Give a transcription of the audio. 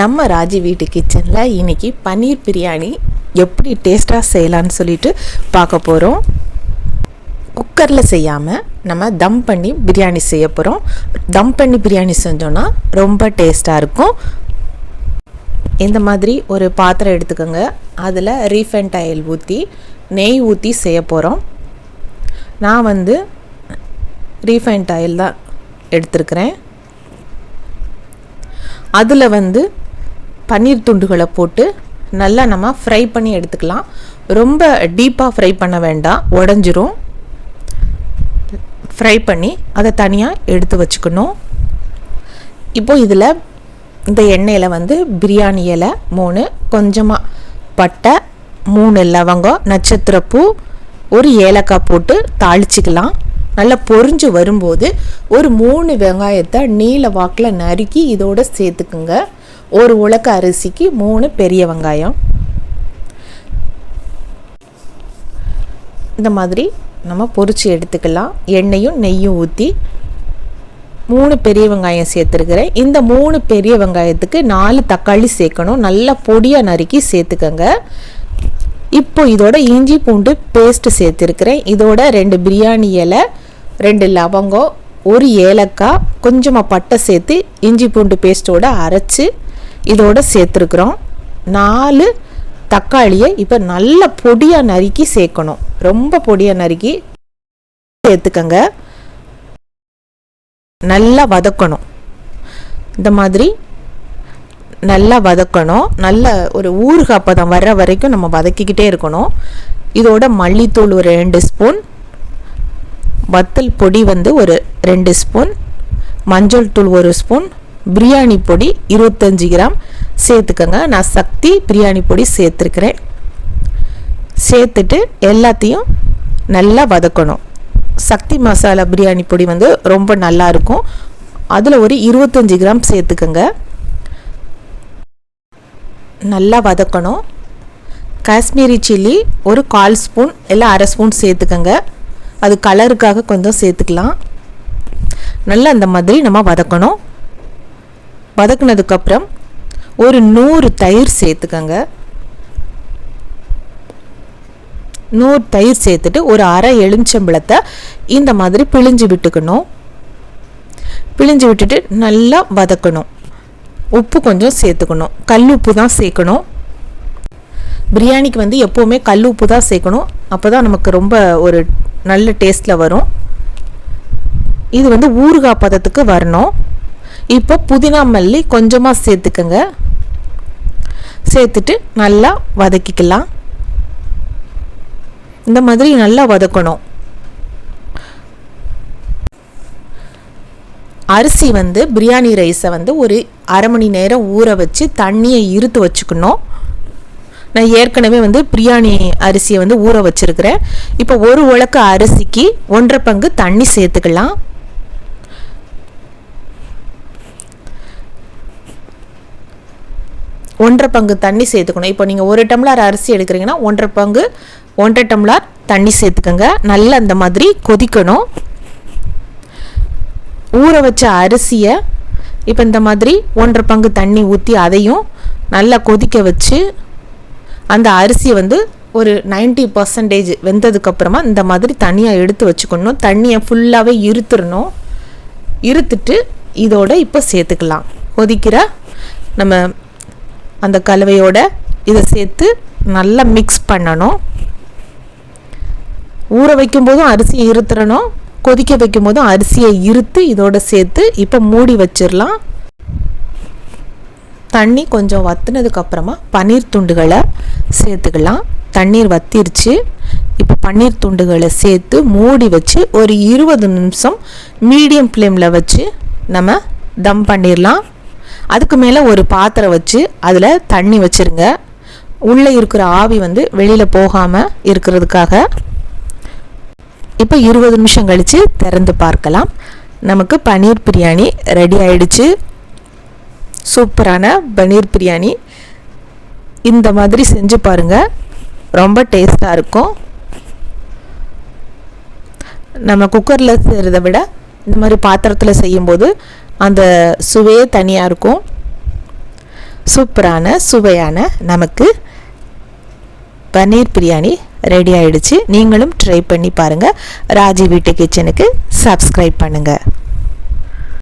நம்ம ராஜி வீட்டு கிச்சனில் இன்றைக்கி பன்னீர் பிரியாணி எப்படி டேஸ்ட்டாக செய்யலான்னு சொல்லிட்டு பார்க்க போகிறோம் குக்கரில் செய்யாமல் நம்ம தம் பண்ணி பிரியாணி செய்ய போகிறோம் தம் பண்ணி பிரியாணி செஞ்சோன்னா ரொம்ப டேஸ்ட்டாக இருக்கும். இந்த மாதிரி ஒரு பாத்திரம் எடுத்துக்கோங்க. அதில் ரீஃபைண்ட் ஆயில் ஊற்றி நெய் ஊற்றி செய்ய போகிறோம் நான் வந்து ரீஃபைண்ட் ஆயில் தான் எடுத்துருக்குறேன். அதில் வந்து பன்னீர் துண்டுகளை போட்டு நல்லா நம்ம ஃப்ரை பண்ணி எடுத்துக்கலாம். ரொம்ப டீப்பாக ஃப்ரை பண்ண வேண்டாம். உடஞ்சிரும். ஃப்ரை பண்ணி அதை தனியாக எடுத்து வச்சுக்கணும். இப்போது இதில் இந்த எண்ணெயில் வந்து பிரியாணி இலை மூணு கொஞ்சமாக பட்டை மூணு லவங்கம் நட்சத்திரப்பூ ஒரு ஏலக்காய் போட்டு தாளிச்சிக்கலாம். நல்லா பொரிஞ்சு வரும்போது ஒரு மூணு வெங்காயத்தை நீல வாக்கில் நறுக்கி இதோடு சேர்த்துக்குங்க. ஒரு உலக்க அரிசிக்கு மூணு பெரிய வெங்காயம். இந்த மாதிரி நம்ம பொறிச்சு எடுத்துக்கலாம். எண்ணெயும் நெய்யும் ஊற்றி மூணு பெரிய வெங்காயம் சேர்த்துருக்கிறேன். இந்த மூணு பெரிய வெங்காயத்துக்கு நாலு தக்காளி சேர்க்கணும். நல்லா பொடியாக நறுக்கி சேர்த்துக்கோங்க. இப்போ இதோட இஞ்சி பூண்டு பேஸ்ட்டு சேர்த்துருக்கிறேன். இதோட ரெண்டு பிரியாணி இலை ரெண்டு லவங்கம் ஒரு ஏலக்காய் கொஞ்சமாக பட்டை சேர்த்து இஞ்சி பூண்டு பேஸ்ட்டோடு அரைச்சி இதோட சேர்த்துருக்குறோம். நாலு தக்காளியை இப்போ நல்ல பொடியாக நறுக்கி சேர்க்கணும். ரொம்ப பொடியாக நறுக்கி சேர்த்துக்கங்க. நல்லா வதக்கணும். இந்த மாதிரி நல்லா வதக்கணும். நல்ல ஒரு ஊறுகாய் பதம் வர்ற வரைக்கும் நம்ம வதக்கிக்கிட்டே இருக்கணும். இதோட மல்லித்தூள் ஒரு ரெண்டு ஸ்பூன். வத்தல் பொடி வந்து ஒரு ரெண்டு ஸ்பூன். மஞ்சள் தூள் ஒரு ஸ்பூன். பிரியாணி பொடி இருபத்தஞ்சி கிராம். சேர்த்துக்கோங்க. நான் சக்தி பிரியாணி பொடி சேர்த்துருக்கிறேன். சேர்த்துட்டு எல்லாத்தையும் நல்லா வதக்கணும். சக்தி மசாலா பிரியாணி பொடி வந்து ரொம்ப நல்லா இருக்கும். அதில் ஒரு இருபத்தஞ்சி கிராம் சேர்த்துக்கோங்க. நல்லா வதக்கணும். காஷ்மீரி சில்லி ஒரு கால் ஸ்பூன் இல்லை அரை ஸ்பூன் சேர்த்துக்கோங்க. அது கலருக்காக கொஞ்சம் சேர்த்துக்கலாம். நல்லா அந்த மாதிரி நம்ம வதக்கணும். வதக்குனதுக்கப்புறம் ஒரு நூறு தயிர் சேர்த்துக்கோங்க. நூறு தயிர் சேர்த்துட்டு ஒரு அரை எலுமிச்சம்பழத்தை இந்த மாதிரி பிழிஞ்சு விட்டுக்கணும். பிழிஞ்சு விட்டுட்டு நல்லா வதக்கணும். உப்பு கொஞ்சம் சேர்த்துக்கணும். கல் உப்பு தான் சேர்க்கணும். பிரியாணிக்கு வந்து எப்போவுமே கல் உப்பு தான் சேர்க்கணும். அப்போ தான் நமக்கு ரொம்ப ஒரு நல்ல டேஸ்ட்டில் வரும். இது வந்து ஊறுகாய் பதத்துக்கு வரணும். இப்போ புதினா மல்லி கொஞ்சமாக சேர்த்துக்கங்க. சேர்த்துட்டு நல்லா வதக்கிக்கலாம். இந்த மாதிரி நல்லா வதக்கணும். அரிசி வந்து பிரியாணி ரைஸை வந்து ஒரு அரை மணி நேரம் ஊற வச்சு தண்ணியை இருத்து வச்சுக்கணும். நான் ஏற்கனவே வந்து பிரியாணி அரிசியை வந்து ஊற வச்சுருக்கிறேன். இப்போ ஒரு உலக்கு அரிசிக்கு ஒன்றரை பங்கு தண்ணி சேர்த்துக்கலாம். ஒன்றரை பங்கு தண்ணி சேர்த்துக்கணும். இப்போ நீங்கள் ஒரு டம்ளர் அரிசி எடுக்கிறீங்கன்னா ஒன்றரை பங்கு ஒன்றரை டம்ளர் தண்ணி சேர்த்துக்கோங்க. நல்லா அந்த மாதிரி கொதிக்கணும். ஊற வச்ச அரிசியை இப்போ இந்த மாதிரி ஒன்றரை பங்கு தண்ணி ஊற்றி அதையும் நல்லா கொதிக்க வச்சு அந்த அரிசியை வந்து ஒரு நைன்டி பர்சன்டேஜ் வெந்ததுக்கப்புறமா இந்த மாதிரி தனியாக எடுத்து வச்சுக்கணும். தண்ணியை ஃபுல்லாகவே இருத்துடணும் இருத்துட்டு இதோட இப்போ சேர்த்துக்கலாம். கொதிக்கிற நம்ம அந்த கலவையோட இதை சேர்த்து நல்லா மிக்ஸ் பண்ணணும். ஊற வைக்கும்போதும் அரிசியை இருத்துறணும். கொதிக்க வைக்கும்போதும் அரிசியை இருத்து இதோட சேர்த்து இப்போ மூடி வச்சிடலாம் தண்ணி கொஞ்சம் வத்துனதுக்கப்புறமா பன்னீர் துண்டுகளை சேர்த்துக்கலாம். தண்ணீர் வத்திருச்சு. இப்போ பன்னீர் துண்டுகளை சேர்த்து மூடி வச்சு ஒரு இருபது நிமிஷம் மீடியம் ஃப்ளேமில் வச்சு நம்ம தம் பண்ணிடலாம் அதுக்கு மேலே ஒரு பாத்திரம் வச்சு அதில் தண்ணி வச்சுருங்க. உள்ளே இருக்கிற ஆவி வந்து வெளியில் போகாமல் இருக்கிறதுக்காக. இப்போ இருபது நிமிஷம் கழித்து திறந்து பார்க்கலாம். நமக்கு பன்னீர் பிரியாணி ரெடி ஆயிடுச்சு. சூப்பரான பன்னீர் பிரியாணி. இந்த மாதிரி செஞ்சு பாருங்கள் ரொம்ப டேஸ்ட்டாக இருக்கும். நம்ம குக்கரில் செய்கிறத விட இந்த மாதிரி பாத்திரத்தில் செய்யும்போது அந்த சுவையே தனியாக இருக்கும். சூப்பரான சுவையான நமக்கு பன்னீர் பிரியாணி ரெடி ஆயிடுச்சு. நீங்களும் ட்ரை பண்ணி பாருங்கள் ராஜி வீட்டு கிச்சனுக்கு சப்ஸ்கிரைப் பண்ணுங்கள்